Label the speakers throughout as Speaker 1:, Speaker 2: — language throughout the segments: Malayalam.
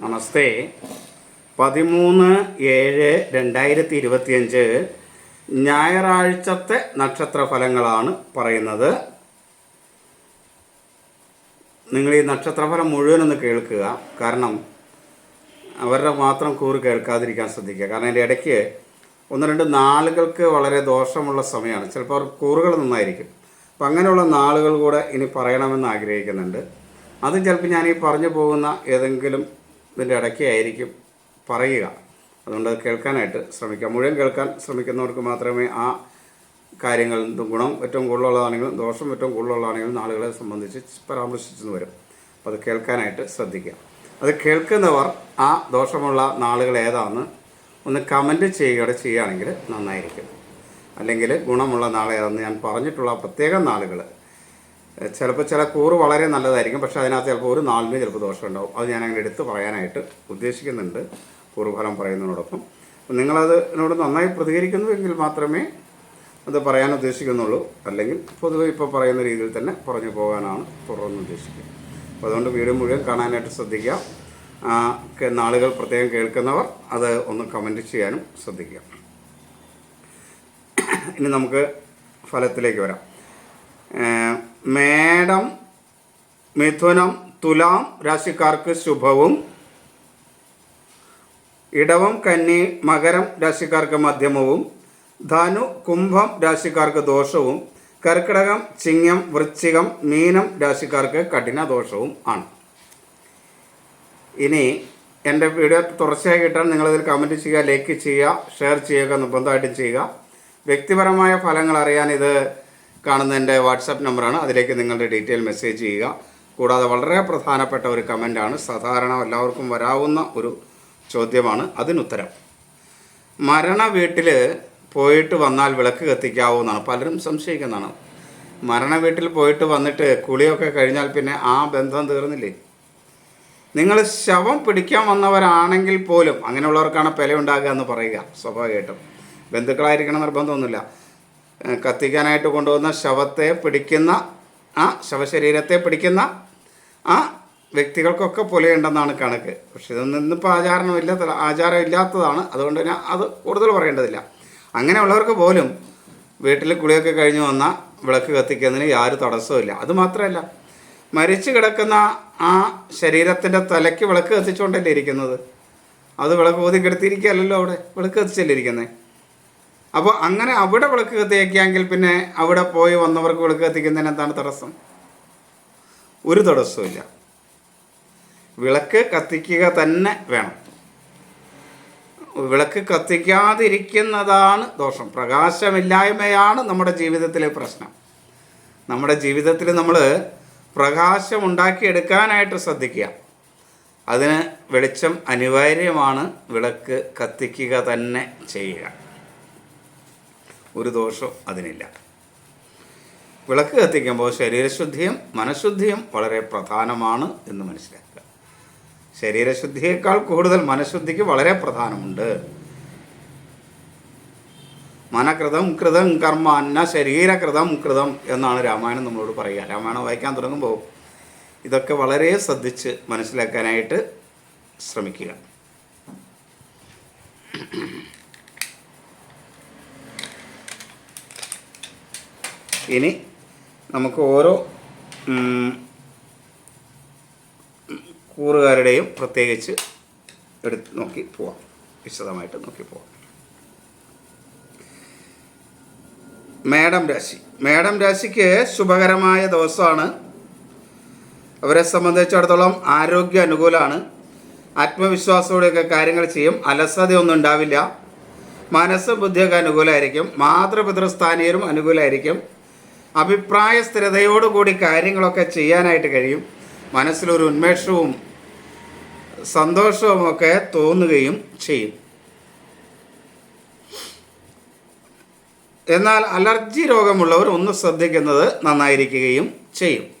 Speaker 1: നമസ്തേ. പതിമൂന്ന് ഏഴ് രണ്ടായിരത്തി ഇരുപത്തിയഞ്ച് ഞായറാഴ്ചത്തെ നക്ഷത്ര ഫലങ്ങളാണ് പറയുന്നത്. നിങ്ങൾ ഈ നക്ഷത്രഫലം മുഴുവനൊന്ന് കേൾക്കുക. കാരണം അവരുടെ മാത്രം കൂറ് കേൾക്കാതിരിക്കാൻ ശ്രദ്ധിക്കുക. കാരണം അതിന്റെ ഇടയ്ക്ക് ഒന്ന് രണ്ട് നാളുകൾക്ക് വളരെ ദോഷമുള്ള സമയമാണ്. ചിലപ്പോൾ അവർ കൂറുകൾ നന്നായിരിക്കും. അപ്പം അങ്ങനെയുള്ള നാളുകൾ കൂടെ ഇനി പറയണമെന്ന് ആഗ്രഹിക്കുന്നുണ്ട്. അത് ചിലപ്പോൾ ഞാൻ ഈ പറഞ്ഞു പോകുന്ന ഏതെങ്കിലും ഇതിന്റെ ഇടയ്ക്കായിരിക്കും പറയുക. അതുകൊണ്ട് അത് കേൾക്കാനായിട്ട് ശ്രമിക്കാം. മുഴുവൻ കേൾക്കാൻ ശ്രമിക്കുന്നവർക്ക് മാത്രമേ ആ കാര്യങ്ങൾ ഗുണം ഏറ്റവും കൂടുതലുള്ളതാണെങ്കിലും ദോഷം ഏറ്റവും കൂടുതലുള്ളതാണെങ്കിലും ആളുകളെ സംബന്ധിച്ച് പരാമർശിച്ചെന്ന് വരും. അപ്പോൾ അത് കേൾക്കാനായിട്ട് ശ്രദ്ധിക്കുക. അത് കേൾക്കുന്നവർ ആ ദോഷമുള്ള നാളുകൾ ഏതാണെന്ന് ഒന്ന് കമന്റ് ചെയ്യുകയുടെ ചെയ്യുകയാണെങ്കിൽ നന്നായിരിക്കും. അല്ലെങ്കിൽ ഗുണമുള്ള നാളെ ഏതാണെന്ന് ഞാൻ പറഞ്ഞിട്ടുള്ള പ്രത്യേക നാളുകൾ ചിലപ്പോൾ ചില കൂറ് വളരെ നല്ലതായിരിക്കും പക്ഷെ അതിനകത്ത് ചിലപ്പോൾ ഒരു നാളിന് ചിലപ്പോൾ ദോഷം ഉണ്ടാവും അത് ഞാൻ അങ്ങനെ എടുത്ത് പറയാനായിട്ട് ഉദ്ദേശിക്കുന്നുണ്ട് കൂറുഫലം പറയുന്നതിനോടൊപ്പം. അപ്പം നിങ്ങളത് എന്നോട് നന്നായി പ്രതികരിക്കുന്നുവെങ്കിൽ മാത്രമേ അത് പറയാൻ ഉദ്ദേശിക്കുന്നുള്ളൂ. അല്ലെങ്കിൽ പൊതുവെ ഇപ്പോൾ പറയുന്ന രീതിയിൽ തന്നെ പറഞ്ഞു പോകാനാണ് തുടർന്ന് ഉദ്ദേശിക്കുക അപ്പോൾ അതുകൊണ്ട് വീഡിയോ മുഴുവൻ കാണാനായിട്ട് ശ്രദ്ധിക്കുക. നാളുകൾ പ്രത്യേകം കേൾക്കുന്നവർ അത് ഒന്ന് കമന്റ് ചെയ്യാനും ശ്രദ്ധിക്കുക. ഇനി നമുക്ക് ഫലത്തിലേക്ക് വരാം. മേടം മിഥുനം തുലാം രാശിക്കാർക്ക് ശുഭവും. ഇടവം കന്നി മകരം രാശിക്കാർക്ക് മധ്യമവും. ധനു കുംഭം രാശിക്കാർക്ക് ദോഷവും. കർക്കിടകം ചിങ്ങം വൃശ്ചികം മീനം രാശിക്കാർക്ക് കഠിന ദോഷവും ആണ്. ഇനി എന്റെ വീഡിയോ തുടർച്ചയായി കിട്ടാൻ നിങ്ങളിതിൽ കമന്റ് ചെയ്യുക ലൈക്ക് ചെയ്യുക ഷെയർ ചെയ്യുക നിർബന്ധമായിട്ടും ചെയ്യുക. വ്യക്തിപരമായ ഫലങ്ങൾ അറിയാൻ ഇത് കാണുന്ന എന്റെ വാട്സപ്പ് നമ്പറാണ്. അതിലേക്ക് നിങ്ങളുടെ ഡീറ്റെയിൽ മെസ്സേജ് ചെയ്യുക. കൂടാതെ വളരെ പ്രധാനപ്പെട്ട ഒരു കമന്റാണ് സാധാരണ എല്ലാവർക്കും വരാവുന്ന ഒരു ചോദ്യമാണ്. അതിനുത്തരം. മരണ വീട്ടിൽ പോയിട്ട് വന്നാൽ വിളക്ക് കത്തിക്കാവുന്നതാണ് പലരും സംശയിക്കുന്നതാണ്. മരണ വീട്ടിൽ പോയിട്ട് വന്നിട്ട് കുളിയൊക്കെ കഴിഞ്ഞാൽ പിന്നെ ആ ബന്ധം തീർന്നില്ലേ? നിങ്ങൾ ശവം പിടിക്കാൻ വന്നവരാണെങ്കിൽ പോലും അങ്ങനെയുള്ളവർക്കാണ് പെല ഉണ്ടാകുക എന്ന് പറയുക. സ്വാഭാവികമായിട്ടും. ബന്ധുക്കളായിരിക്കണം നിർബന്ധമൊന്നുമില്ല. കത്തിക്കാനായിട്ട് കൊണ്ടുവന്ന ശവത്തെ പിടിക്കുന്ന ആ ശവശരീരത്തെ പിടിക്കുന്ന ആ വ്യക്തികൾക്കൊക്കെ പൊലയുണ്ടെന്നാണ് കണക്ക്. പക്ഷെ ഇതൊന്നും ഇന്നിപ്പോൾ ആചാരമില്ലാത്ത ആചാരം ഇല്ലാത്തതാണ് അതുകൊണ്ട് തന്നെ അത് കൂടുതൽ പറയേണ്ടതില്ല. അങ്ങനെയുള്ളവർക്ക് പോലും വീട്ടിൽ കുളിയൊക്കെ കഴിഞ്ഞ് വന്ന വിളക്ക് കത്തിക്കുന്നതിന് യാതൊരു തടസ്സമില്ല അത് മാത്രമല്ല മരിച്ചു കിടക്കുന്ന ആ ശരീരത്തിന്റെ തലയ്ക്ക് വിളക്ക് കത്തിച്ചുകൊണ്ടല്ലേ ഇരിക്കുന്നത്? അത് വിളക്ക് ഊതി കെടുത്തിരിക്കുകയല്ലല്ലോ അവിടെ. വിളക്ക് കത്തിച്ചല്ലേ ഇരിക്കുന്നത് അപ്പോൾ അങ്ങനെ അവിടെ വിളക്ക് കത്തിയാക്കിയെങ്കിൽ പിന്നെ അവിടെ പോയി വന്നവർക്ക് വിളക്ക് കത്തിക്കുന്നതിന് എന്താണ് തടസ്സം? ഒരു തടസ്സമില്ല വിളക്ക് കത്തിക്കുക തന്നെ വേണം. വിളക്ക് കത്തിക്കാതിരിക്കുന്നതാണ് ദോഷം. പ്രകാശമില്ലായ്മയാണ് നമ്മുടെ ജീവിതത്തിലെ പ്രശ്നം. നമ്മുടെ ജീവിതത്തിൽ നമ്മൾ പ്രകാശം ഉണ്ടാക്കിയെടുക്കാനായിട്ട് ശ്രദ്ധിക്കുക. അതിന് വെളിച്ചം അനിവാര്യമാണ് വിളക്ക് കത്തിക്കുക തന്നെ ചെയ്യുക. ഒരു ദോഷവും അതിനില്ല. വിളക്ക് കത്തിക്കുമ്പോൾ ശരീരശുദ്ധിയും മനഃശുദ്ധിയും വളരെ പ്രധാനമാണ് എന്ന് മനസ്സിലാക്കുക. ശരീരശുദ്ധിയേക്കാൾ കൂടുതൽ മനഃശുദ്ധിക്ക് വളരെ പ്രധാനമുണ്ട്. മനകൃതം കൃതം കർമ്മ അന്ന ശരീരകൃതം കൃതം എന്നാണ് രാമായണം നമ്മളോട് പറയുക. രാമായണം വായിക്കാൻ തുടങ്ങുമ്പോൾ ഇതൊക്കെ വളരെ ശ്രദ്ധിച്ച് മനസ്സിലാക്കാനായിട്ട് ശ്രമിക്കുക. ഇനി നമുക്ക് ഓരോ കൂറുകാരുടെയും പ്രത്യേകിച്ച് എടുത്ത് നോക്കി പോവാം. വിശദമായിട്ട് നോക്കി പോവാം. മേഡം രാശി. മേഡം രാശിക്ക് ശുഭകരമായ ദിവസമാണ്. അവരെ സംബന്ധിച്ചിടത്തോളം ആരോഗ്യ അനുകൂലമാണ്. ആത്മവിശ്വാസത്തോടെയൊക്കെ കാര്യങ്ങൾ ചെയ്യും. അലസതയൊന്നും ഉണ്ടാവില്ല. മനസ്സ് ബുദ്ധിയൊക്കെ അനുകൂലമായിരിക്കും. മാതൃപിതൃസ്ഥാനീയരും അനുകൂലമായിരിക്കും. അഭിപ്രായ സ്ഥിരതയോടുകൂടി കാര്യങ്ങളൊക്കെ ചെയ്യാനായിട്ട് കഴിയും. മനസ്സിലൊരു ഉന്മേഷവും സന്തോഷവും ഒക്കെ തോന്നുകയും ചെയ്യും. എന്നാൽ അലർജി രോഗമുള്ളവർ ഒന്ന് ശ്രദ്ധിക്കുന്നത് നന്നായിരിക്കുകയും ചെയ്യും.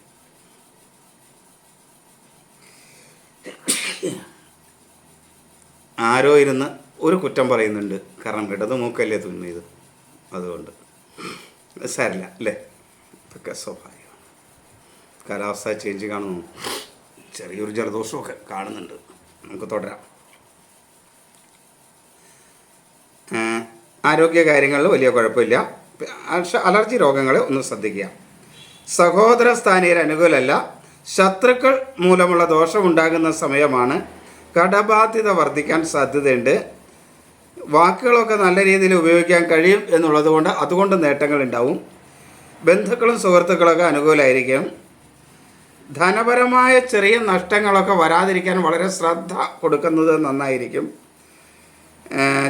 Speaker 1: ആരോ ഇരുന്ന് ഒരു കുറ്റം പറയുന്നുണ്ട്. കാരണം ഇടത് മൂക്കല്ലേ തുന്നിയത് അതുകൊണ്ട്. സാരില്ല അല്ലേ? ഇതൊക്കെ സ്വാഭാവികമാണ് കാലാവസ്ഥ ചേഞ്ച് കാണുന്നു. ചെറിയൊരു ജലദോഷമൊക്കെ കാണുന്നുണ്ട്. നമുക്ക് തുടരാം. ആരോഗ്യ കാര്യങ്ങളിൽ വലിയ കുഴപ്പമില്ല. അലർജി രോഗങ്ങളെ ഒന്ന് ശ്രദ്ധിക്കുക. സഹോദര സ്ഥാനീയർ അനുകൂലമല്ല. ശത്രുക്കൾ മൂലമുള്ള ദോഷമുണ്ടാകുന്ന സമയമാണ് കടബാധ്യത വർദ്ധിക്കാൻ സാധ്യതയുണ്ട്. വാക്കുകളൊക്കെ നല്ല രീതിയിൽ ഉപയോഗിക്കാൻ കഴിയും എന്നുള്ളത് കൊണ്ട് അതുകൊണ്ട് നേട്ടങ്ങൾ ഉണ്ടാവും ബന്ധുക്കളും സുഹൃത്തുക്കളൊക്കെ അനുകൂലമായിരിക്കും ധനപരമായ ചെറിയ നഷ്ടങ്ങളൊക്കെ വരാതിരിക്കാൻ വളരെ ശ്രദ്ധ കൊടുക്കുന്നത് നന്നായിരിക്കും.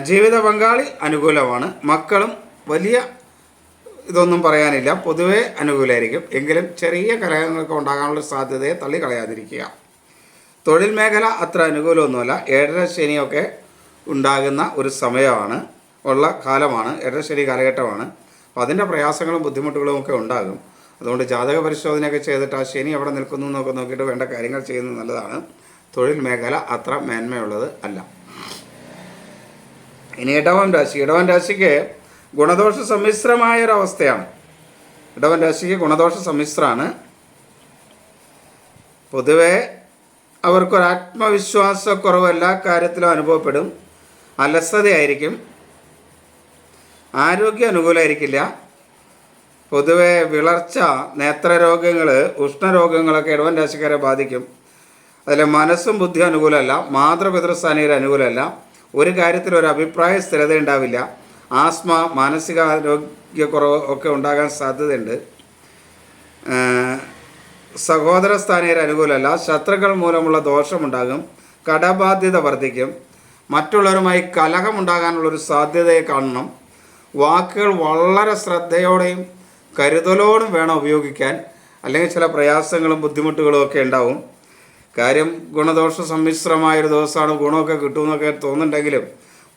Speaker 1: ജീവിത പങ്കാളി അനുകൂലമാണ്. മക്കളും വലിയ ഇതൊന്നും പറയാനില്ല. പൊതുവെ അനുകൂലമായിരിക്കും എങ്കിലും ചെറിയ കലഹങ്ങളൊക്കെ ഉണ്ടാകാനുള്ള സാധ്യതയെ തള്ളിക്കളയാതിരിക്കുക. തൊഴിൽ മേഖല അത്ര അനുകൂലമൊന്നുമല്ല. ഏഴര ശനിയൊക്കെ ഉണ്ടാകുന്ന ഒരു സമയമാണ്. ഉള്ള കാലമാണ്. ഏഴര ശനി കാലഘട്ടമാണ്. അപ്പോൾ അതിന്റെ പ്രയാസങ്ങളും ബുദ്ധിമുട്ടുകളും ഒക്കെ ഉണ്ടാകും. അതുകൊണ്ട് ജാതക പരിശോധനയൊക്കെ ചെയ്തിട്ട് ആ ശനി അവിടെ നിൽക്കുന്നു എന്നൊക്കെ നോക്കിയിട്ട് വേണ്ട കാര്യങ്ങൾ ചെയ്യുന്നത് നല്ലതാണ്. തൊഴിൽ മേഖല അത്ര മേന്മയുള്ളത് അല്ല. ഇനി ഇടവൻ രാശി. ഇടവൻ രാശിക്ക് ഗുണദോഷ സമ്മിശ്രമായ ഒരു അവസ്ഥയാണ് ഇടവൻ രാശിക്ക് ഗുണദോഷ സമ്മിശ്രമാണ്. പൊതുവെ അവർക്കൊരു ആത്മവിശ്വാസക്കുറവ് എല്ലാ കാര്യത്തിലും അനുഭവപ്പെടും. അലസതയായിരിക്കും. ആരോഗ്യം അനുകൂലമായിരിക്കില്ല പൊതുവെ വിളർച്ച നേത്രരോഗങ്ങൾ ഉഷ്ണരോഗങ്ങളൊക്കെ ഇടവൻ രാശിക്കാരെ ബാധിക്കും. അതിൽ മനസ്സും ബുദ്ധിയും അനുകൂലമല്ല മാതൃപിതൃസ്ഥാനീയർ അനുകൂലമല്ല. ഒരു കാര്യത്തിൽ ഒരു അഭിപ്രായ സ്ഥിരത ഉണ്ടാവില്ല. ആസ്മ മാനസികാരോഗ്യക്കുറവ് ഒക്കെ ഉണ്ടാകാൻ സാധ്യതയുണ്ട്. സഹോദര സ്ഥാനീയർ അനുകൂലമല്ല. ശത്രുക്കൾ മൂലമുള്ള ദോഷമുണ്ടാകും. കടബാധ്യത വർദ്ധിക്കും. മറ്റുള്ളവരുമായി കലഹമുണ്ടാകാനുള്ളൊരു സാധ്യതയെ കാണണം. വാക്കുകൾ വളരെ ശ്രദ്ധയോടെയും കരുതലോടും വേണം ഉപയോഗിക്കാൻ. അല്ലെങ്കിൽ ചില പ്രയാസങ്ങളും ബുദ്ധിമുട്ടുകളും ഒക്കെ ഉണ്ടാവും. കാര്യം ഗുണദോഷ സമ്മിശ്രമായൊരു ദിവസമാണ് ഗുണമൊക്കെ കിട്ടുമെന്നൊക്കെ തോന്നുന്നുണ്ടെങ്കിലും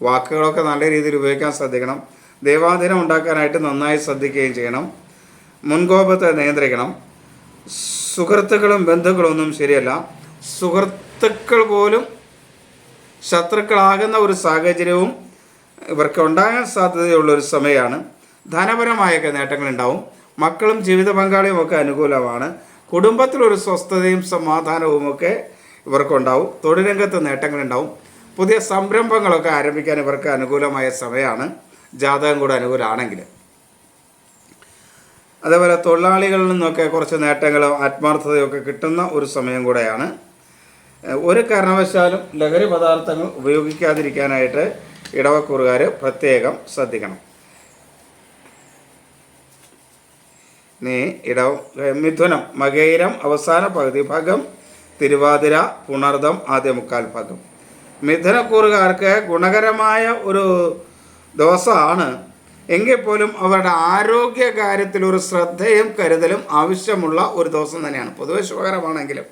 Speaker 1: വാക്കുകളൊക്കെ നല്ല രീതിയിൽ ഉപയോഗിക്കാൻ ശ്രദ്ധിക്കണം. ദൈവാധീനം ഉണ്ടാക്കാനായിട്ട് നന്നായി ശ്രദ്ധിക്കുകയും ചെയ്യണം. മുൻകോപത്തെ നിയന്ത്രിക്കണം. സുഹൃത്തുക്കളും ബന്ധുക്കളും ഒന്നും ശരിയല്ല. സുഹൃത്തുക്കൾ പോലും ശത്രുക്കളാകുന്ന ഒരു സാഹചര്യവും ഇവർക്ക് ഉണ്ടാകാൻ സാധ്യതയുള്ള ഒരു സമയമാണ്. ധനപരമായൊക്കെ നേട്ടങ്ങളുണ്ടാവും. മക്കളും ജീവിത പങ്കാളിയും ഒക്കെ അനുകൂലമാണ്. കുടുംബത്തിലൊരു സ്വസ്ഥതയും സമാധാനവും ഒക്കെ ഇവർക്കുണ്ടാവും. തൊഴിൽ രംഗത്ത് നേട്ടങ്ങളുണ്ടാവും. പുതിയ സംരംഭങ്ങളൊക്കെ ആരംഭിക്കാൻ ഇവർക്ക് അനുകൂലമായ സമയമാണ്. ജാതകം കൂടെ അനുകൂലമാണെങ്കിൽ. അതേപോലെ തൊഴിലാളികളിൽ നിന്നൊക്കെ കുറച്ച് നേട്ടങ്ങളും ആത്മാർത്ഥതയൊക്കെ കിട്ടുന്ന ഒരു സമയം കൂടെയാണ്. ഒരു കാരണവശാലും ലഹരി പദാർത്ഥങ്ങൾ ഉപയോഗിക്കാതിരിക്കാനായിട്ട് ഇടവക്കൂറുകാർ പ്രത്യേകം ശ്രദ്ധിക്കണം. നീ ഇടവ മിഥുനം മകൈരം അവസാന പകുതി ഭാഗം തിരുവാതിര പുണർദം ആദ്യ മുക്കാൽ ഭാഗം മിഥുനക്കൂറുകാർക്ക് ഗുണകരമായ ഒരു ദോഷമാണ് എങ്കിൽ പോലും അവരുടെ ആരോഗ്യ കാര്യത്തിൽ ഒരു ശ്രദ്ധയും കരുതലും ആവശ്യമുള്ള ഒരു ദിവസം തന്നെയാണ്. പൊതുവെ ശുഭകരമാണെങ്കിലും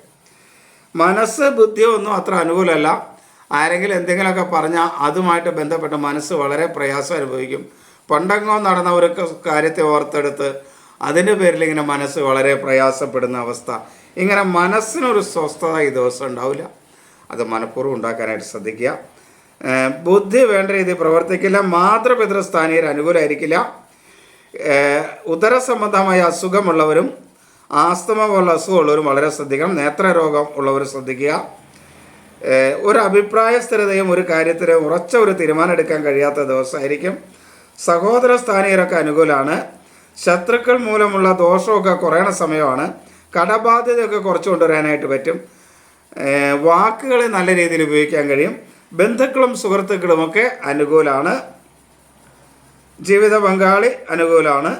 Speaker 1: മനസ്സ് ബുദ്ധിയോ ഒന്നും അത്ര അനുകൂലമല്ല. ആരെങ്കിലും എന്തെങ്കിലുമൊക്കെ പറഞ്ഞാൽ അതുമായിട്ട് ബന്ധപ്പെട്ട് മനസ്സ് വളരെ പ്രയാസം അനുഭവിക്കും. പണ്ടങ്ങോ നടന്ന ഒരു കാര്യത്തെ ഓർത്തെടുത്ത് അതിന്റെ പേരിൽ ഇങ്ങനെ മനസ്സ് വളരെ പ്രയാസപ്പെടുന്ന അവസ്ഥ. ഇങ്ങനെ മനസ്സിനൊരു സ്വസ്ഥത ഈ ദിവസം ഉണ്ടാവില്ല. അത് മനഃപൂർവം ഉണ്ടാക്കാനായിട്ട് ശ്രദ്ധിക്കുക. ബുദ്ധി വേണ്ട രീതിയിൽ പ്രവർത്തിക്കില്ല. മാതൃപിതൃസ്ഥാനീയർ അനുകൂലമായിരിക്കില്ല ഏഹ് ഉദര സംബന്ധമായ അസുഖമുള്ളവരും ആസ്തമ പോലുള്ള അസുഖമുള്ളവരും വളരെ ശ്രദ്ധിക്കണം. നേത്രരോഗം ഉള്ളവർ ശ്രദ്ധിക്കുക. ഒരു അഭിപ്രായ സ്ഥിരതയും ഒരു കാര്യത്തിൽ ഉറച്ച ഒരു തീരുമാനം എടുക്കാൻ കഴിയാത്ത ദിവസമായിരിക്കും. സഹോദര സ്ഥാനീയരൊക്കെ അനുകൂലമാണ് ശത്രുക്കൾ മൂലമുള്ള ദോഷമൊക്കെ കുറയണ സമയമാണ്. കടബാധ്യതയൊക്കെ കുറച്ച് കൊണ്ടുവരാനായിട്ട് പറ്റും. വാക്കുകളെ നല്ല രീതിയിൽ ഉപയോഗിക്കാൻ കഴിയും. ബന്ധുക്കളും സുഹൃത്തുക്കളുമൊക്കെ അനുകൂലമാണ് ജീവിത പങ്കാളി അനുകൂലമാണ്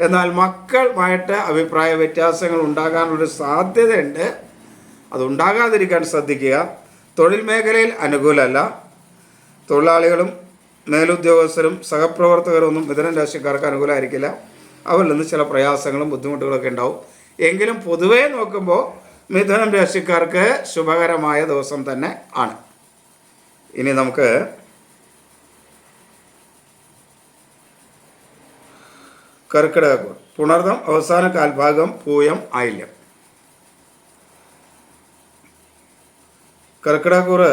Speaker 1: എന്നാൽ മക്കളുമായിട്ട് അഭിപ്രായ വ്യത്യാസങ്ങൾ ഉണ്ടാകാനുള്ളൊരു സാധ്യതയുണ്ട്. അതുണ്ടാകാതിരിക്കാൻ ശ്രദ്ധിക്കുക. തൊഴിൽ മേഖലയിൽ അനുകൂലമല്ല. തൊഴിലാളികളും മേലുദ്യോഗസ്ഥരും സഹപ്രവർത്തകരും ഒന്നും മിഥുനം രാശിക്കാർക്ക് അനുകൂലമായിരിക്കില്ല. അവരിൽ നിന്ന് ചില പ്രയാസങ്ങളും ബുദ്ധിമുട്ടുകളൊക്കെ ഉണ്ടാവും. എങ്കിലും പൊതുവേ നോക്കുമ്പോൾ മിഥുനം രാശിക്കാർക്ക് ശുഭകരമായ ദിവസം തന്നെ ആണ്. ഇനി നമുക്ക് കർക്കിടക പുണർദം അവസാന കാൽഭാഗം പൂയം ആയില്യം. കർക്കിടകൂറ്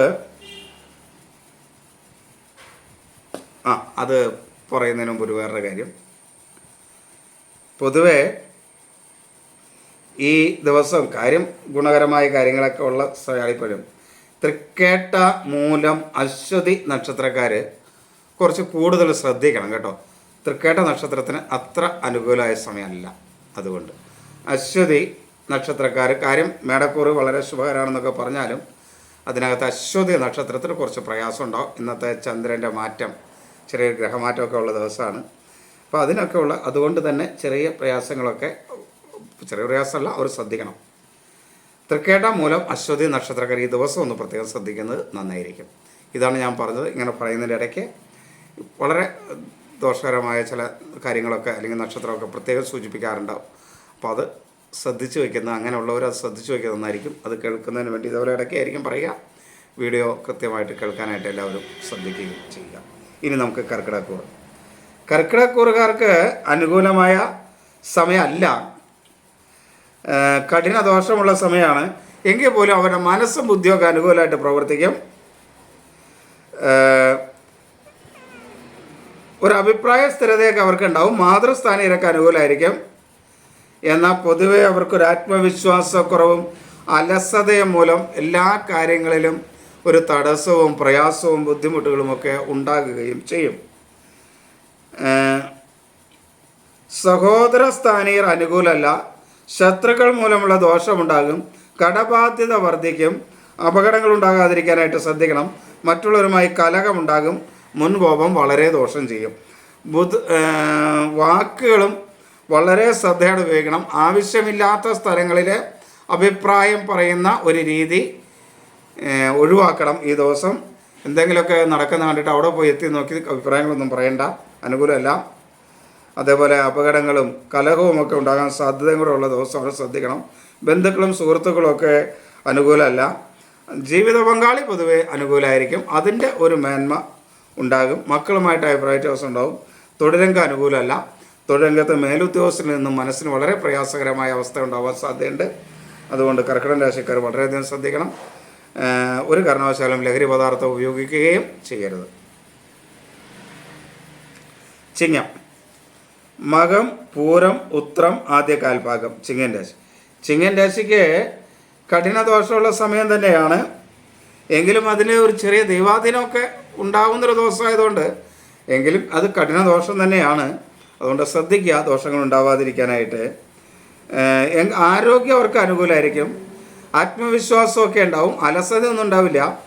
Speaker 1: ആ അത് പറയുന്നതിന് മുമ്പ് ഒരു വേറൊരു കാര്യം. പൊതുവെ ഈ ദിവസം കാര്യം ഗുണകരമായ കാര്യങ്ങളൊക്കെ ഉള്ള സ്ഥലങ്ങളിപ്പോഴും തൃക്കേട്ട മൂലം അശ്വതി നക്ഷത്രക്കാർ കുറച്ച് കൂടുതൽ ശ്രദ്ധിക്കണം കേട്ടോ. തൃക്കേട്ട നക്ഷത്രത്തിന് അത്ര അനുകൂലമായ സമയമല്ല അതുകൊണ്ട്. അശ്വതി നക്ഷത്രക്കാർ കാര്യം മേടക്കൂറ് വളരെ ശുഭകരമാണെന്നൊക്കെ പറഞ്ഞാലും അതിനകത്ത് അശ്വതി നക്ഷത്രത്തിന് കുറച്ച് പ്രയാസം ഉണ്ടാവും ഇന്നത്തെ ചന്ദ്രന്റെ മാറ്റം ചെറിയ ഗ്രഹമാറ്റമൊക്കെ ഉള്ള ദിവസമാണ്. അപ്പോൾ അതിനൊക്കെ ഉള്ള അതുകൊണ്ട് തന്നെ ചെറിയ പ്രയാസങ്ങളൊക്കെ ചെറിയ പ്രയാസമല്ല അവർ ശ്രദ്ധിക്കണം. തൃക്കേട്ട മൂലം അശ്വതി നക്ഷത്രക്കാർ ഈ ദിവസം ഒന്ന് പ്രത്യേകം ശ്രദ്ധിക്കുന്നത് നന്നായിരിക്കും. ഇതാണ് ഞാൻ പറഞ്ഞത്. ഇങ്ങനെ പറയുന്നതിന്റെ ഇടയ്ക്ക് വളരെ ദോഷകരമായ ചില കാര്യങ്ങളൊക്കെ അല്ലെങ്കിൽ നക്ഷത്രമൊക്കെ പ്രത്യേകം സൂചിപ്പിക്കാറുണ്ടാവും. അപ്പോൾ അത് ശ്രദ്ധിച്ചു വയ്ക്കുന്ന അങ്ങനെയുള്ളവർ അത് ശ്രദ്ധിച്ചു വയ്ക്കുന്നത് നന്നായിരിക്കും അത് കേൾക്കുന്നതിന് വേണ്ടി ഇതുപോലെ ഇടയ്ക്കായിരിക്കും പറയുക. വീഡിയോ കൃത്യമായിട്ട് കേൾക്കാനായിട്ട് എല്ലാവരും ശ്രദ്ധിക്കുകയും ചെയ്യുക. ഇനി നമുക്ക് കർക്കിടക്കൂർ കർക്കിടക്കൂറുകാർക്ക് അനുകൂലമായ സമയമല്ല. കഠിന ദോഷമുള്ള സമയമാണ്. എങ്കിൽ പോലും അവരുടെ മനസ്സും ബുദ്ധിയൊക്കെ അനുകൂലമായിട്ട് പ്രവർത്തിക്കും. ഒരു അഭിപ്രായ സ്ഥിരതയൊക്കെ അവർക്ക് ഉണ്ടാവും മാതൃസ്ഥാനീയരൊക്കെ അനുകൂലമായിരിക്കും. എന്നാൽ പൊതുവെ അവർക്കൊരു ആത്മവിശ്വാസക്കുറവും അലസതയും മൂലം എല്ലാ കാര്യങ്ങളിലും ഒരു തടസ്സവും പ്രയാസവും ബുദ്ധിമുട്ടുകളുമൊക്കെ ഉണ്ടാകുകയും ചെയ്യും. സഹോദര സ്ഥാനീയർ അനുകൂലമല്ല ശത്രുക്കൾ മൂലമുള്ള ദോഷമുണ്ടാകും. കടബാധ്യത വർദ്ധിക്കും. അപകടങ്ങൾ ഉണ്ടാകാതിരിക്കാനായിട്ട് ശ്രദ്ധിക്കണം. മറ്റുള്ളവരുമായി കലഹമുണ്ടാകും. മുൻകോപം വളരെ ദോഷം ചെയ്യും. ബുദ്ധ വാക്കുകളും വളരെ ശ്രദ്ധയോടെ ഉപയോഗിക്കണം. ആവശ്യമില്ലാത്ത സ്ഥലങ്ങളിൽ അഭിപ്രായം പറയുന്ന ഒരു രീതി ഒഴിവാക്കണം ഈ ദിവസം. എന്തെങ്കിലുമൊക്കെ നടക്കുന്ന കണ്ടിട്ട് അവിടെ പോയി എത്തി നോക്കി അഭിപ്രായങ്ങളൊന്നും പറയണ്ട. അനുകൂലമല്ല. അതേപോലെ അപകടങ്ങളും കലഹവും ഒക്കെ ഉണ്ടാകാൻ സാധ്യതയും കൂടെ ഉള്ള ദിവസമാണ് ശ്രദ്ധിക്കണം. ബന്ധുക്കളും സുഹൃത്തുക്കളും ഒക്കെ അനുകൂലമല്ല. ജീവിത പങ്കാളി പൊതുവെ അനുകൂലമായിരിക്കും. അതിന്റെ ഒരു മേന്മ ഉണ്ടാകും. മക്കളുമായിട്ട് അഭിപ്രായ വ്യത്യാസം ഉണ്ടാകും. തൊഴിലംഗം അനുകൂലമല്ല. തൊഴിലംഗത്ത് മേലുദ്യോഗസ്ഥരിൽ നിന്നും മനസ്സിന് വളരെ പ്രയാസകരമായ അവസ്ഥ ഉണ്ടാവാൻ സാധ്യതയുണ്ട്. അതുകൊണ്ട് കർക്കിടക രാശിക്കാർ വളരെയധികം ശ്രദ്ധിക്കണം. ഒരു കാരണവശാലും ലഹരി പദാർത്ഥം ഉപയോഗിക്കുകയും ചെയ്യരുത്. ചിങ്ങം. മകം പൂരം ഉത്രം ആദ്യ കാൽഭാഗം ചിങ്ങൻ രാശി. ചിങ്ങൻ രാശിക്ക് കഠിന ദോഷമുള്ള സമയം തന്നെയാണ്. എങ്കിലും അതിന് ഒരു ചെറിയ ദൈവാധീനമൊക്കെ ഉണ്ടാകുന്നൊരു ദിവസമായതുകൊണ്ട് എങ്കിലും അത് കഠിന ദോഷം തന്നെയാണ്. അതുകൊണ്ട് ശ്രദ്ധിക്കുക ദോഷങ്ങൾ ഉണ്ടാവാതിരിക്കാനായിട്ട് ആരോഗ്യം അവർക്ക് അനുകൂലമായിരിക്കും ആത്മവിശ്വാസമൊക്കെ ഉണ്ടാവും. അലസത ഒന്നും ഉണ്ടാവില്ല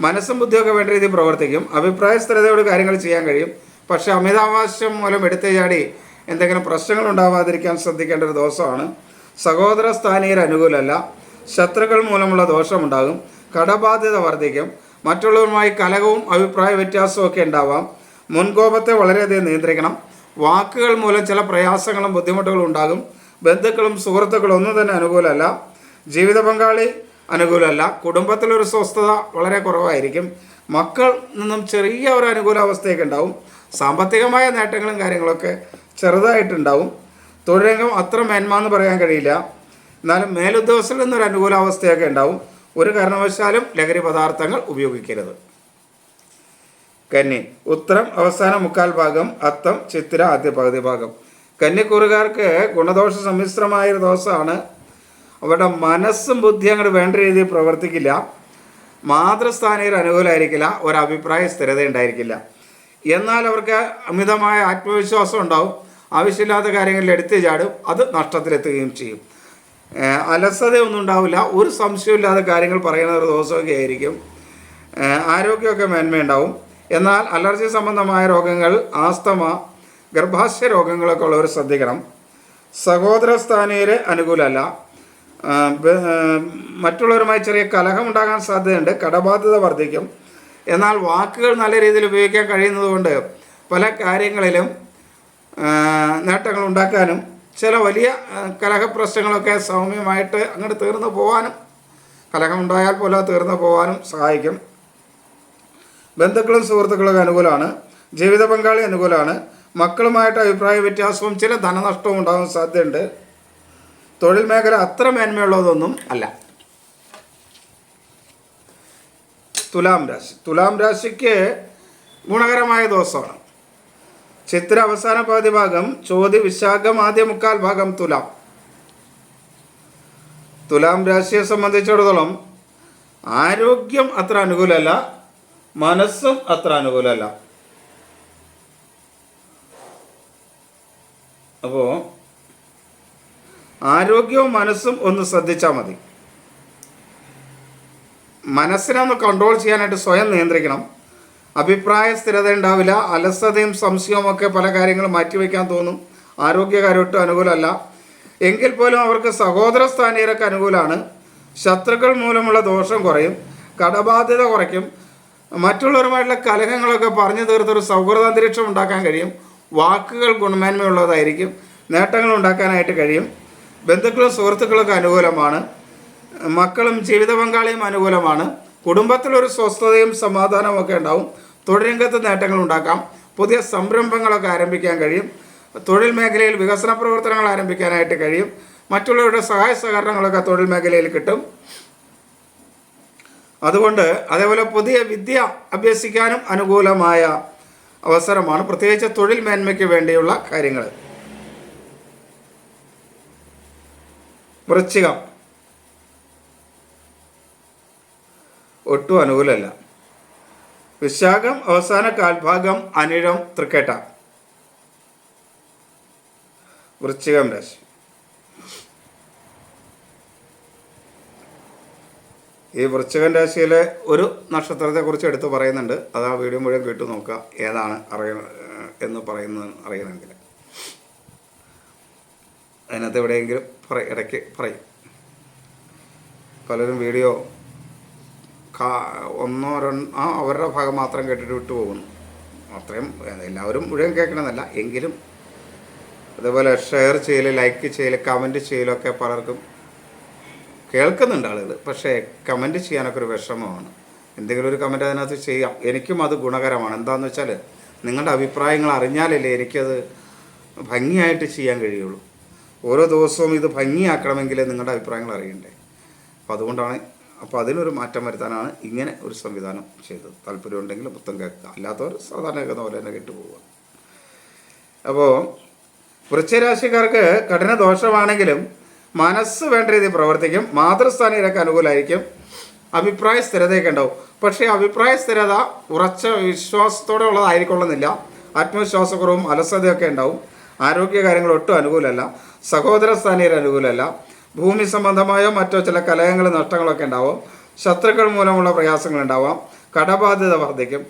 Speaker 1: മനസ്സും ബുദ്ധിയൊക്കെ വേണ്ട രീതിയിൽ പ്രവർത്തിക്കും. അഭിപ്രായ സ്ഥിരതയോട് കാര്യങ്ങൾ ചെയ്യാൻ കഴിയും. പക്ഷെ അമിതാവശ്യം മൂലം എടുത്തു ചാടി എന്തെങ്കിലും പ്രശ്നങ്ങൾ ഉണ്ടാവാതിരിക്കാൻ ശ്രദ്ധിക്കേണ്ട ഒരു ദോഷമാണ്. സഹോദര സ്ഥാനീയർ അനുകൂലമല്ല. ശത്രുക്കൾ മൂലമുള്ള ദോഷമുണ്ടാകും. കടബാധ്യത വർദ്ധിക്കും. മറ്റുള്ളവരുമായി കലകവും അഭിപ്രായ വ്യത്യാസവും ഒക്കെ ഉണ്ടാവാം. മുൻകോപത്തെ വളരെയധികം നിയന്ത്രിക്കണം. വാക്കുകൾ മൂലം ചില പ്രയാസങ്ങളും ബുദ്ധിമുട്ടുകളും ഉണ്ടാകും. ബന്ധുക്കളും സുഹൃത്തുക്കളും ഒന്നും തന്നെ അനുകൂലമല്ല. ജീവിത പങ്കാളി അനുകൂലമല്ല. കുടുംബത്തിലൊരു സ്വസ്ഥത വളരെ കുറവായിരിക്കും. മക്കൾ നിന്നും ചെറിയ ഒരു അനുകൂലാവസ്ഥയൊക്കെ ഉണ്ടാവും. സാമ്പത്തികമായ നേട്ടങ്ങളും കാര്യങ്ങളൊക്കെ ചെറുതായിട്ടുണ്ടാവും. തൊഴിലംഗം അത്ര മേന്മാന്ന് പറയാൻ കഴിയില്ല. എന്നാലും മേലുദ്യോഗസ്ഥരിൽ നിന്നൊരു അനുകൂലാവസ്ഥയൊക്കെ ഉണ്ടാവും. ഒരു കാരണവശാലും ലഹരി പദാർത്ഥങ്ങൾ ഉപയോഗിക്കരുത്. കന്നി. ഉത്തരം അവസാന മുക്കാൽ ഭാഗം അത്തം ചിത്തിര ആദ്യ പകുതി ഭാഗം. കന്നിക്കൂറുകാർക്ക് ഗുണദോഷ സമ്മിശ്രമായ ഒരു ദിവസമാണ്. അവരുടെ മനസ്സും ബുദ്ധി അങ്ങോട്ട് വേണ്ട രീതിയിൽ പ്രവർത്തിക്കില്ല. മാതൃസ്ഥാനീയർ അനുകൂലമായിരിക്കില്ല ഒരഭിപ്രായ സ്ഥിരത ഉണ്ടായിരിക്കില്ല. എന്നാൽ അവർക്ക് അമിതമായ ആത്മവിശ്വാസം ഉണ്ടാവും. ആവശ്യമില്ലാത്ത കാര്യങ്ങളിൽ എടുത്തു ചാടും. അത് നഷ്ടത്തിലെത്തുകയും ചെയ്യും. അലസതയൊന്നും ഉണ്ടാവില്ല. ഒരു സംശയമില്ലാതെ കാര്യങ്ങൾ പറയുന്ന ഒരു ദിവസമൊക്കെ ആയിരിക്കും. ആരോഗ്യമൊക്കെ മേന്മയുണ്ടാവും. എന്നാൽ അലർജി സംബന്ധമായ രോഗങ്ങൾ ആസ്തമ ഗർഭാശയ രോഗങ്ങളൊക്കെ ഉള്ളവർ ശ്രദ്ധിക്കണം. സഹോദര സ്ഥാനീയര് അനുകൂലമല്ല. മറ്റുള്ളവരുമായി ചെറിയ കലഹം ഉണ്ടാകാൻ സാധ്യതയുണ്ട് കടബാധ്യത വർദ്ധിക്കും. എന്നാൽ വാക്കുകൾ നല്ല രീതിയിൽ ഉപയോഗിക്കാൻ കഴിയുന്നതുകൊണ്ട് പല കാര്യങ്ങളിലും നേട്ടങ്ങൾ ഉണ്ടാക്കാനും ചില വലിയ കലഹപ്രശ്നങ്ങളൊക്കെ കലഹ പ്രശ്നങ്ങളൊക്കെ സൗമ്യമായിട്ട് അങ്ങോട്ട് തീർന്നു പോകാനും കലഹമുണ്ടായാൽ പോലും തീർന്നു പോകാനും സഹായിക്കും. ബന്ധുക്കളും സുഹൃത്തുക്കളൊക്കെ അനുകൂലമാണ്. ജീവിത പങ്കാളി അനുകൂലമാണ്. മക്കളുമായിട്ട് അഭിപ്രായ വ്യത്യാസവും ചില ധനനഷ്ടവും ഉണ്ടാകാൻ സാധ്യതയുണ്ട്. തൊഴിൽ മേഖല അത്ര മേന്മയുള്ളതൊന്നും അല്ല. തുലാം രാശി. തുലാം രാശിക്ക് ഗുണകരമായ ദിവസമാണ്. ചിത്ര അവസാന പകുതി ഭാഗം ചോദ്യ വിശാഖം ആദ്യ മുക്കാൽ ഭാഗം തുലാം. തുലാം രാശിയെ സംബന്ധിച്ചിടത്തോളം ആരോഗ്യം അത്ര അനുകൂലമല്ല. മനസ്സും അത്ര അനുകൂലമല്ല. അപ്പോൾ ആരോഗ്യവും മനസ്സും ഒന്ന് ശ്രദ്ധിച്ചാൽ മതി. മനസ്സിനെ ഒന്ന് കൺട്രോൾ ചെയ്യാനായിട്ട് സ്വയം നിയന്ത്രിക്കണം. അഭിപ്രായ സ്ഥിരത ഉണ്ടാവില്ല. അലസതയും സംശയവും ഒക്കെ പല കാര്യങ്ങളും മാറ്റിവെക്കാൻ തോന്നും. ആരോഗ്യകാരൊട്ടും അനുകൂലമല്ല. എങ്കിൽ പോലും അവർക്ക് സഹോദര സ്ഥാനീയരൊക്കെ അനുകൂലമാണ്. ശത്രുക്കൾ മൂലമുള്ള ദോഷം കുറയും. കടബാധ്യത കുറയ്ക്കും. മറ്റുള്ളവരുമായിട്ടുള്ള കലഹങ്ങളൊക്കെ പറഞ്ഞു തീർത്തൊരു സൗഹൃദ അന്തരീക്ഷം ഉണ്ടാക്കാൻ കഴിയും. വാക്കുകൾ ഗുണമേന്മയുള്ളതായിരിക്കും. നേട്ടങ്ങൾ ഉണ്ടാക്കാനായിട്ട് കഴിയും. ബന്ധുക്കളും സുഹൃത്തുക്കളൊക്കെ അനുകൂലമാണ്. മക്കളും ജീവിത പങ്കാളിയും അനുകൂലമാണ്. കുടുംബത്തിലൊരു സ്വസ്ഥതയും സമാധാനവും ഒക്കെ ഉണ്ടാവും. തൊഴിലംഗത്ത് നേട്ടങ്ങൾ ഉണ്ടാക്കാം. പുതിയ സംരംഭങ്ങളൊക്കെ ആരംഭിക്കാൻ കഴിയും. തൊഴിൽ മേഖലയിൽ വികസന പ്രവർത്തനങ്ങൾ ആരംഭിക്കാനായിട്ട് കഴിയും. മറ്റുള്ളവരുടെ സഹായ സഹകരണങ്ങളൊക്കെ തൊഴിൽ മേഖലയിൽ കിട്ടും. അതുകൊണ്ട് അതേപോലെ പുതിയ വിദ്യ അഭ്യസിക്കാനും അനുകൂലമായ അവസരമാണ് പ്രത്യേകിച്ച് തൊഴിൽ മേന്മയ്ക്ക് വേണ്ടിയുള്ള കാര്യങ്ങൾ വൃശ്ചികം. ഒട്ടും അനുകൂലമല്ല. വിശാഖം അവസാന കാൽഭാഗം അനിഴം തൃക്കേട്ട. വൃശ്ചികം രാശി. ഈ വൃശ്ചികൻ രാശിയിലെ ഒരു നക്ഷത്രത്തെക്കുറിച്ച് എടുത്ത് പറയുന്നുണ്ട്. അത് ആ വീഡിയോ മുഴുവൻ കേട്ടു നോക്കുക. ഏതാണ് അറിയ എന്ന് പറയുന്നത് അറിയണമെങ്കിൽ. അതിനകത്ത് എവിടെയെങ്കിലും പറ ഇടയ്ക്ക് പറയും. പലരും വീഡിയോ കാ ഒന്നോ രണ്ടോ ആ അവരുടെ ഭാഗം മാത്രം കേട്ടിട്ട് വിട്ടു പോകുന്നു. അത്രയും എല്ലാവരും മുഴുവൻ കേൾക്കണമെന്നല്ല. എങ്കിലും അതേപോലെ ഷെയർ ചെയ്യൽ ലൈക്ക് ചെയ്യൽ കമന്റ് ചെയ്യലൊക്കെ പലർക്കും കേൾക്കുന്നുണ്ട് ആളുകൾ. പക്ഷേ കമന്റ് ചെയ്യാനൊക്കെ ഒരു വിഷമമാണ്. എന്തെങ്കിലും ഒരു കമന്റ് അതിനകത്ത് ചെയ്യാം. എനിക്കും അത് ഗുണകരമാണ്. എന്താണെന്ന് വെച്ചാൽ നിങ്ങളുടെ അഭിപ്രായങ്ങൾ അറിഞ്ഞാലല്ലേ എനിക്കത് ഭംഗിയായിട്ട് ചെയ്യാൻ കഴിയുള്ളൂ. ഓരോ ദിവസവും ഇത് ഭംഗിയാക്കണമെങ്കിൽ നിങ്ങളുടെ അഭിപ്രായങ്ങൾ അറിയണ്ടേ. അപ്പോൾ അതുകൊണ്ടാണ് അപ്പോൾ അതിനൊരു മാറ്റം വരുത്താനാണ് ഇങ്ങനെ ഒരു സംവിധാനം ചെയ്തത്. താല്പര്യമുണ്ടെങ്കിൽ മൊത്തം കേൾക്കുക. അല്ലാത്തവർ സാധാരണ കേൾക്കുന്ന പോലെ തന്നെ കേട്ടുപോവുക. അപ്പോൾ വൃശ്ചരാശിക്കാർക്ക് കഠിന ദോഷമാണെങ്കിലും മനസ്സ് വേണ്ട രീതിയിൽ പ്രവർത്തിക്കും. മാതൃസ്ഥാനീയരൊക്കെ അനുകൂലമായിരിക്കും അഭിപ്രായ സ്ഥിരതയൊക്കെ ഉണ്ടാവും. പക്ഷേ അഭിപ്രായ സ്ഥിരത ഉറച്ച വിശ്വാസത്തോടെ ഉള്ളതായിരിക്കൊള്ളുന്നില്ല. ആത്മവിശ്വാസക്കുറവും അലസതയൊക്കെ ഉണ്ടാവും. ആരോഗ്യ കാര്യങ്ങൾ ഒട്ടും അനുകൂലമല്ല. സഹോദര സ്ഥാനീയർ അനുകൂലമല്ല. ഭൂമി സംബന്ധമായോ മറ്റോ ചില കലഹങ്ങളും നഷ്ടങ്ങളൊക്കെ ഉണ്ടാവും. ശത്രുക്കൾ മൂലമുള്ള പ്രയാസങ്ങൾ ഉണ്ടാവാം. കടബാധ്യത വർദ്ധിക്കും.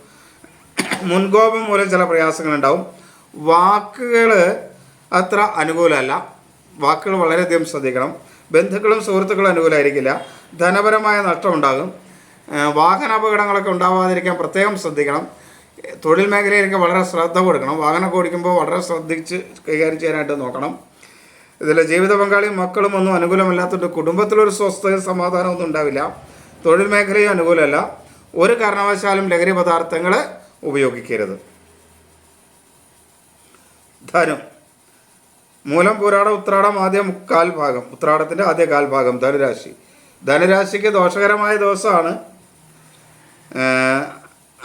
Speaker 1: മുൻകോപം മൂലം ചില പ്രയാസങ്ങൾ ഉണ്ടാവും. വാക്കുകൾ അത്ര അനുകൂലമല്ല. വാക്കുകൾ വളരെയധികം ശ്രദ്ധിക്കണം. ബന്ധുക്കളും സുഹൃത്തുക്കളും അനുകൂലമായിരിക്കില്ല ധനപരമായ നഷ്ടമുണ്ടാകും വാഹന അപകടങ്ങളൊക്കെ ഉണ്ടാവാതിരിക്കാൻ പ്രത്യേകം ശ്രദ്ധിക്കണം. തൊഴിൽ മേഖലയിലൊക്കെ വളരെ ശ്രദ്ധ കൊടുക്കണം. വാഹനമൊക്കെ ഓടിക്കുമ്പോൾ വളരെ ശ്രദ്ധിച്ച് കൈകാര്യം ചെയ്യാനായിട്ട് നോക്കണം. ഇതിൽ ജീവിത പങ്കാളിയും മക്കളും ഒന്നും അനുകൂലമല്ലാത്തതുകൊണ്ട് കുടുംബത്തിലൊരു സ്വസ്ഥതയും സമാധാനവും ഒന്നും ഉണ്ടാവില്ല. തൊഴിൽ മേഖലയും അനുകൂലമല്ല. ഒരു കാരണവശാലും ലഹരി പദാർത്ഥങ്ങൾ ഉപയോഗിക്കരുത്. ധനം. മൂലം പുരാട ഉത്രാടം ആദ്യ മുക്കാൽ ഭാഗം ഉത്രാടത്തിന്റെ ആദ്യ കാൽഭാഗം ധനുരാശി. ധനുരാശിക്ക് ദോഷകരമായ ദിവസമാണ്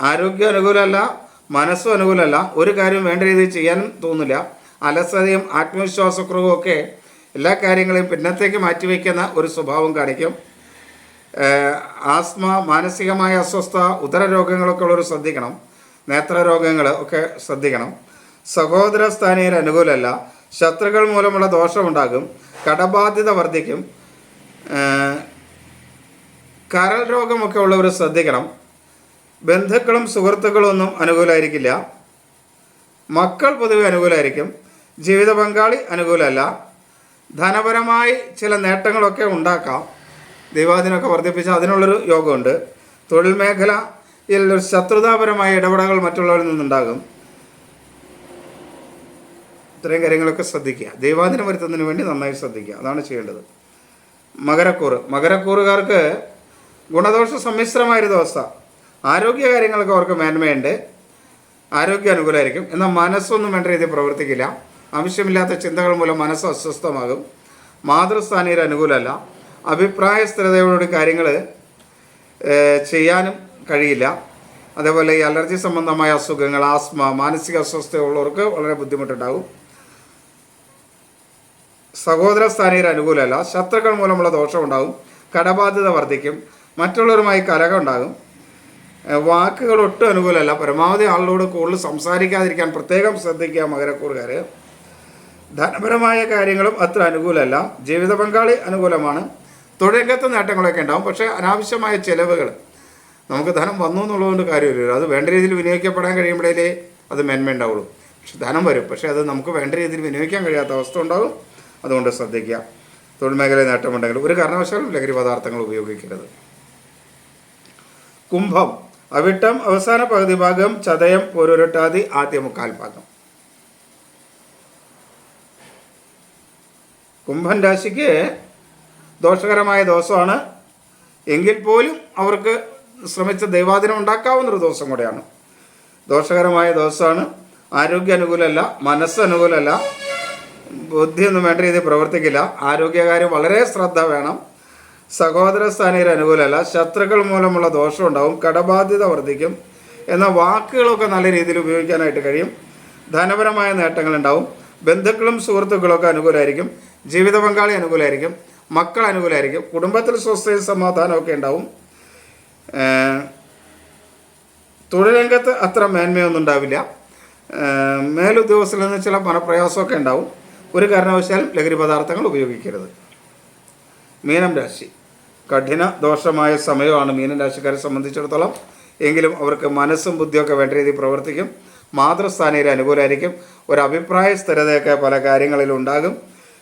Speaker 1: ആരോഗ്യം അനുകൂലമല്ല മനസ്സും അനുകൂലമല്ല. ഒരു കാര്യം വേണ്ട രീതിയിൽ ചെയ്യാനും തോന്നില്ല അലസതയും ആത്മവിശ്വാസക്കുറവും ഒക്കെ എല്ലാ കാര്യങ്ങളെയും പിന്നത്തേക്ക് മാറ്റിവെക്കുന്ന ഒരു സ്വഭാവം കാണിക്കും. ആസ്മ മാനസികമായ അസ്വസ്ഥ ഉദര രോഗങ്ങളൊക്കെ ഉള്ളവർ ശ്രദ്ധിക്കണം. നേത്രരോഗങ്ങൾ ഒക്കെ ശ്രദ്ധിക്കണം. സഹോദര സ്ഥാനീയർ അനുകൂലമല്ല. ശത്രുക്കൾ മൂലമുള്ള ദോഷമുണ്ടാകും. കടബാധ്യത വർദ്ധിക്കും. കരൾ രോഗമൊക്കെ ഉള്ളവർ ശ്രദ്ധിക്കണം. ബന്ധുക്കളും സുഹൃത്തുക്കളും ഒന്നും അനുകൂലമായിരിക്കില്ല മക്കൾ പൊതുവെ അനുകൂലമായിരിക്കും ജീവിത പങ്കാളി അനുകൂലമല്ല. ധനപരമായി ചില നേട്ടങ്ങളൊക്കെ ഉണ്ടാക്കാം. ദൈവാദിനൊക്കെ വർദ്ധിപ്പിച്ച് അതിനുള്ളൊരു യോഗമുണ്ട്. തൊഴിൽ മേഖലയിൽ ശത്രുതാപരമായ ഇടപെടലുകൾ മറ്റുള്ളവരിൽ നിന്നുണ്ടാകും. ഇത്രയും കാര്യങ്ങളൊക്കെ ശ്രദ്ധിക്കുക. ദൈവാദിനം വരുത്തുന്നതിന് വേണ്ടി നന്നായി ശ്രദ്ധിക്കുക. അതാണ് ചെയ്യേണ്ടത്. മകരക്കൂറ്. മകരക്കൂറുകാർക്ക് ഗുണദോഷ സമ്മിശ്രമായൊരു ദിവസ. ആരോഗ്യ കാര്യങ്ങളൊക്കെ അവർക്ക് മേന്മയുണ്ട്. ആരോഗ്യ അനുകൂലമായിരിക്കും. എന്നാൽ മനസ്സൊന്നും വേണ്ട രീതിയിൽ പ്രവർത്തിക്കില്ല. ആവശ്യമില്ലാത്ത ചിന്തകൾ മൂലം മനസ്സ് അസ്വസ്ഥമാകും. മാതൃസ്ഥാനീയർ അനുകൂലമല്ല. അഭിപ്രായ സ്ഥിരതയോടുകൂടി കാര്യങ്ങൾ ചെയ്യാനും കഴിയില്ല. അതേപോലെ ഈ അലർജി സംബന്ധമായ അസുഖങ്ങൾ ആസ്മ മാനസിക അസ്വസ്ഥയുള്ളവർക്ക് വളരെ ബുദ്ധിമുട്ടുണ്ടാകും. സഹോദര സ്ഥാനീയർ അനുകൂലമല്ല. ശത്രുക്കൾ മൂലമുള്ള ദോഷമുണ്ടാകും കടബാധ്യത വർദ്ധിക്കും. മറ്റുള്ളവരുമായി കലകം ഉണ്ടാകും. വാക്കുകൾ ഒട്ടും അനുകൂലമല്ല. പരമാവധി ആളുകളോട് കൂടുതൽ സംസാരിക്കാതിരിക്കാൻ പ്രത്യേകം ശ്രദ്ധിക്കുക മകരക്കൂറുകാർ ധനപരമായ കാര്യങ്ങളും അത്ര അനുകൂലമല്ല. ജീവിത പങ്കാളി അനുകൂലമാണ്. തൊഴിലകത്ത് നേട്ടങ്ങളൊക്കെ ഉണ്ടാവും പക്ഷേ അനാവശ്യമായ ചിലവുകൾ. നമുക്ക് ധനം വന്നു എന്നുള്ളതുകൊണ്ട് കാര്യമില്ല. അത് വേണ്ട രീതിയിൽ വിനിയോഗിക്കപ്പെടാൻ കഴിയുമ്പോഴേ അത് മെന്മ ഉണ്ടാവുള്ളൂ പക്ഷെ ധനം വരും. പക്ഷേ അത് നമുക്ക് വേണ്ട രീതിയിൽ വിനിയോഗിക്കാൻ കഴിയാത്ത അവസ്ഥ ഉണ്ടാകും. അതുകൊണ്ട് ശ്രദ്ധിക്കുക. തൊഴിൽ മേഖലയിൽ നേട്ടമുണ്ടെങ്കിൽ ഒരു കാരണവശാലും ലഹരി പദാർത്ഥങ്ങൾ ഉപയോഗിക്കരുത്. കുംഭം അവിട്ടം അവസാന പകുതി ഭാഗം ചതയം പൊരുരട്ടാതി ആദ്യ മുക്കാൽ ഭാഗം. കുംഭൻ രാശിക്ക് ദോഷകരമായ ദോഷമാണ് എങ്കിൽ പോലും അവർക്ക് ശ്രമിച്ച ദൈവാദിനം ഉണ്ടാക്കാവുന്നൊരു ദിവസം കൂടെയാണ്. ദോഷകരമായ ദിവസമാണ്. ആരോഗ്യ അനുകൂലമല്ല മനസ്സ് അനുകൂലമല്ല ബുദ്ധിയൊന്നും വേണ്ട രീതിയിൽ പ്രവർത്തിക്കില്ല. ആരോഗ്യകാര്യം വളരെ ശ്രദ്ധ വേണം. സഹോദര സ്ഥാനീയർ അനുകൂലമല്ല. ശത്രുക്കൾ മൂലമുള്ള ദോഷം ഉണ്ടാവും. കടബാധ്യത വർദ്ധിക്കും. എന്ന വാക്കുകളൊക്കെ നല്ല രീതിയിൽ ഉപയോഗിക്കാനായിട്ട് കഴിയും. ധനപരമായ നേട്ടങ്ങളുണ്ടാവും ബന്ധുക്കളും സുഹൃത്തുക്കളൊക്കെ അനുകൂലമായിരിക്കും. ജീവിത പങ്കാളി അനുകൂലമായിരിക്കും. മക്കൾ അനുകൂലമായിരിക്കും. കുടുംബത്തിൽ സ്വസ്ഥയും സമാധാനമൊക്കെ ഉണ്ടാവും. തൊഴിലംഗത്ത് അത്ര മേന്മയൊന്നും ഉണ്ടാവില്ല. മേലുദ്യോഗസ്ഥരിൽ നിന്ന് ചില മനപ്രയാസമൊക്കെ ഉണ്ടാവും. ഒരു കാരണവശാലും ലഹരി പദാർത്ഥങ്ങൾ ഉപയോഗിക്കരുത്. മീനം രാശി. കഠിന ദോഷമായ സമയമാണ് മീനം രാശിക്കാരെ സംബന്ധിച്ചിടത്തോളം. എങ്കിലും അവർക്ക് മനസ്സും ബുദ്ധിയൊക്കെ വേണ്ട രീതിയിൽ പ്രവർത്തിക്കും. മാതൃസ്ഥാനയിൽ അനുകൂലമായിരിക്കും ഒരു അഭിപ്രായ സ്ഥിരതയൊക്കെ പല കാര്യങ്ങളിലും ഉണ്ടാകും.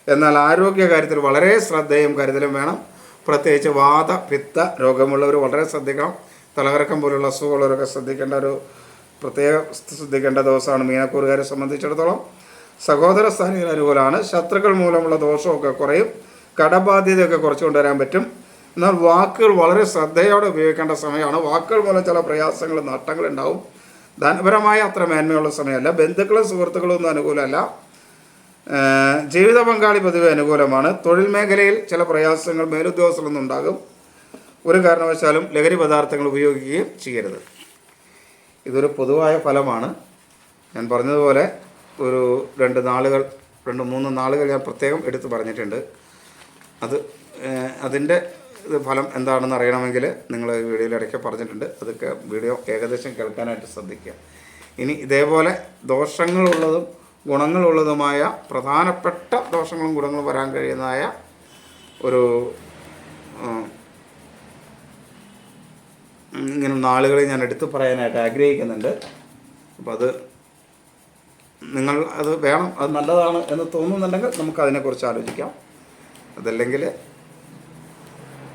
Speaker 1: എന്നാൽ ആരോഗ്യ കാര്യത്തിൽ വളരെ ശ്രദ്ധയും കരുതലും വേണം. പ്രത്യേകിച്ച് വാത പിത്ത രോഗമുള്ളവർ വളരെ ശ്രദ്ധിക്കണം. തലകറക്കം പോലുള്ള അസുഖമുള്ളവരൊക്കെ ശ്രദ്ധിക്കേണ്ട ഒരു പ്രത്യേക ശ്രദ്ധിക്കേണ്ട ദിവസമാണ് മീനക്കൂറുകാരെ സംബന്ധിച്ചിടത്തോളം. സഹോദര സ്ഥാനീയർ അനുകൂലമാണ് ശത്രുക്കൾ മൂലമുള്ള ദോഷമൊക്കെ കുറയും. കടബാധ്യതയൊക്കെ കുറച്ച് കൊണ്ടുവരാൻ പറ്റും. എന്നാൽ വാക്കുകൾ വളരെ ശ്രദ്ധയോടെ ഉപയോഗിക്കേണ്ട സമയമാണ്. വാക്കുകൾ മൂലം ചില പ്രയാസങ്ങൾ നഷ്ടങ്ങളുണ്ടാവും ധനപരമായ അത്ര മേന്മയുള്ള സമയമല്ല. ബന്ധുക്കളും സുഹൃത്തുക്കളും ഒന്നും അനുകൂലമല്ല. ജീവിത പങ്കാളി പൊതുവെ അനുകൂലമാണ്. തൊഴിൽ മേഖലയിൽ ചില പ്രയാസങ്ങൾ മേലുദ്യോഗസ്ഥരൊന്നും ഉണ്ടാകും. ഒരു കാരണവശാലും ലഹരി പദാർത്ഥങ്ങൾ ഉപയോഗിക്കുകയും ചെയ്യരുത്. ഇതൊരു പൊതുവായ ഫലമാണ്. ഞാൻ പറഞ്ഞതുപോലെ ഒരു രണ്ട് നാളുകൾ രണ്ട് മൂന്ന് നാളുകൾ ഞാൻ പ്രത്യേകം എടുത്ത് പറഞ്ഞിട്ടുണ്ട്. അത് അതിന്റെ ഫലം എന്താണെന്ന് അറിയണമെങ്കിൽ നിങ്ങൾ വീഡിയോയിൽ ഇടയ്ക്ക് പറഞ്ഞിട്ടുണ്ട്. അതൊക്കെ വീഡിയോ ഏകദേശം കേൾക്കാനായിട്ട് ശ്രദ്ധിക്കുക. ഇനി ഇതേപോലെ ദോഷങ്ങളുള്ളതും ഗുണങ്ങളുള്ളതുമായ പ്രധാനപ്പെട്ട ദോഷങ്ങളും ഗുണങ്ങളും വരാൻ കഴിയുന്നതായ ഒരു ഇങ്ങനെ നാളുകളെ ഞാൻ എടുത്തു പറയാനായിട്ട് ആഗ്രഹിക്കുന്നുണ്ട്. അപ്പോൾ അത് നിങ്ങൾ അത് വേണം അത് നല്ലതാണ് എന്ന് തോന്നുന്നുണ്ടെങ്കിൽ നമുക്ക് അതിനെക്കുറിച്ച് ആലോചിക്കാം. അതല്ലെങ്കിൽ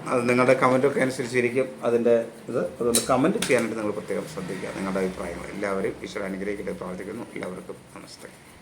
Speaker 1: അത് നിങ്ങളുടെ കമന്റൊക്കെ അനുസരിച്ചിരിക്കും അതിന്റെ ഇത്. അതുകൊണ്ട് കമന്റ് ചെയ്യാനായിട്ട് നിങ്ങൾ പ്രത്യേകം ശ്രദ്ധിക്കുക. നിങ്ങളുടെ അഭിപ്രായങ്ങൾ എല്ലാവരും ഈശ്വര അനുഗ്രഹിക്കട്ടെ പ്രാർത്ഥിക്കുന്നു. എല്ലാവർക്കും നമസ്തേ.